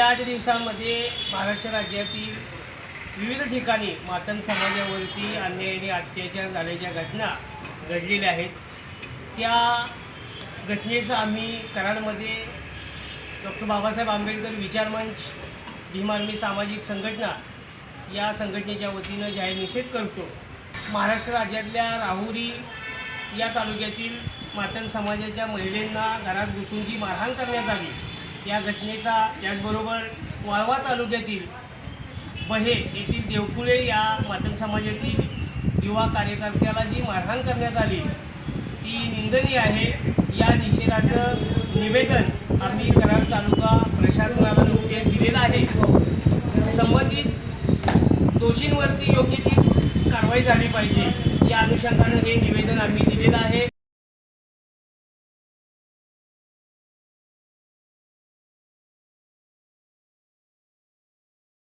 गेल्या आठ दिवसांमध्ये महाराष्ट्र राज्यातील विविध ठिकाणी मातंग समाजावरती अन्याय आणि अत्याचार झाल्याच्या घटना घडलेल्या आहेत. त्या घटनेचं आम्ही कराडमध्ये डॉक्टर बाबासाहेब आंबेडकर विचारमंच भीम सामाजिक संघटना या संघटनेच्या वतीनं जाहीर निषेध करतो. महाराष्ट्र राज्यातल्या राहुरी या तालुक्यातील मातन समाजाच्या महिलांना घरात घुसून जी मारहाण करण्यात आली या घटनेचा त्याचबरोबर वाळवा तालुक्यातील बहे येथील देवकुळे या मातंग समाजातील युवा कार्यकर्त्याला जी मारहाण करण्यात आली ती निंदनीय आहे. या निषेधाचं निवेदन आम्ही कराड तालुका प्रशासनाला नुकतेच दिलेलं आहे. संबंधित दोषींवरती योग्य ती कारवाई झाली पाहिजे. या अनुषंगानं हे निवेदन